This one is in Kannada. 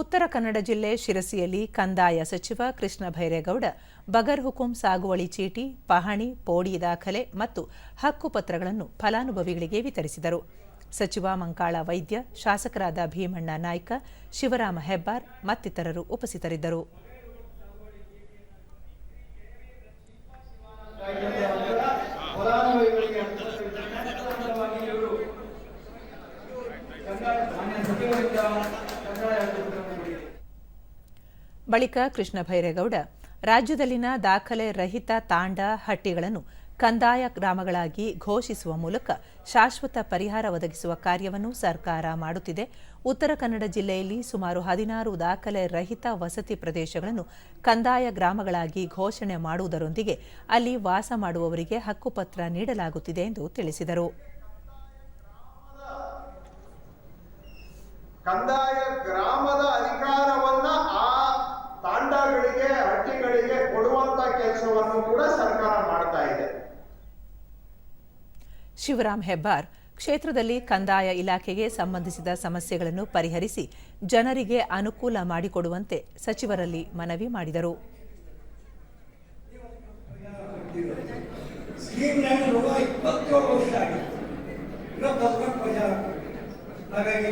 ಉತ್ತರ ಕನ್ನಡ ಜಿಲ್ಲೆ ಶಿರಸಿಯಲ್ಲಿ ಕಂದಾಯ ಸಚಿವ ಕೃಷ್ಣ ಭೈರೇಗೌಡ, ಬಗರ್ ಹುಕುಂ ಸಾಗುವಳಿ ಚೀಟಿ, ಪಹಣಿ, ಪೋಡಿ ದಾಖಲೆ ಮತ್ತು ಹಕ್ಕುಪತ್ರಗಳನ್ನು ಫಲಾನುಭವಿಗಳಿಗೆ ವಿತರಿಸಿದರು. ಸಚಿವ ಮಂಕಾಳ ವೈದ್ಯ, ಶಾಸಕರಾದ ಭೀಮಣ್ಣ ನಾಯ್ಕ, ಶಿವರಾಮ ಹೆಬ್ಬಾರ್ ಮತ್ತಿತರರು ಉಪಸ್ಥಿತರಿದ್ದರು. ಬಳಿಕ ಕೃಷ್ಣ ಭೈರೇಗೌಡ, ರಾಜ್ಯದಲ್ಲಿನ ದಾಖಲೆ ರಹಿತ ತಾಂಡ ಹಟ್ಟಿಗಳನ್ನು ಕಂದಾಯ ಗ್ರಾಮಗಳಾಗಿ ಘೋಷಿಸುವ ಮೂಲಕ ಶಾಶ್ವತ ಪರಿಹಾರ ಒದಗಿಸುವ ಕಾರ್ಯವನ್ನು ಸರ್ಕಾರ ಮಾಡುತ್ತಿದೆ. ಉತ್ತರ ಕನ್ನಡ ಜಿಲ್ಲೆಯಲ್ಲಿ ಸುಮಾರು ಹದಿನಾರು ದಾಖಲೆ ರಹಿತ ವಸತಿ ಪ್ರದೇಶಗಳನ್ನು ಕಂದಾಯ ಗ್ರಾಮಗಳಾಗಿ ಘೋಷಣೆ ಮಾಡುವುದರೊಂದಿಗೆ ಅಲ್ಲಿ ವಾಸ ಮಾಡುವವರಿಗೆ ಹಕ್ಕುಪತ್ರ ನೀಡಲಾಗುತ್ತಿದೆ ಎಂದು ತಿಳಿಸಿದರು. ಕಂದಾಯ ಗ್ರಾಮದ ಶಿವರಾಮ್ ಹೆಬ್ಬಾರ್ ಕ್ಷೇತ್ರದಲ್ಲಿ ಕಂದಾಯ ಇಲಾಖೆಗೆ ಸಂಬಂಧಿಸಿದ ಸಮಸ್ಯೆಗಳನ್ನು ಪರಿಹರಿಸಿ ಜನರಿಗೆ ಅನುಕೂಲ ಮಾಡಿಕೊಡುವಂತೆ ಸಚಿವರಲ್ಲಿ ಮನವಿ ಮಾಡಿದರು. ಹಾಗಾಗಿ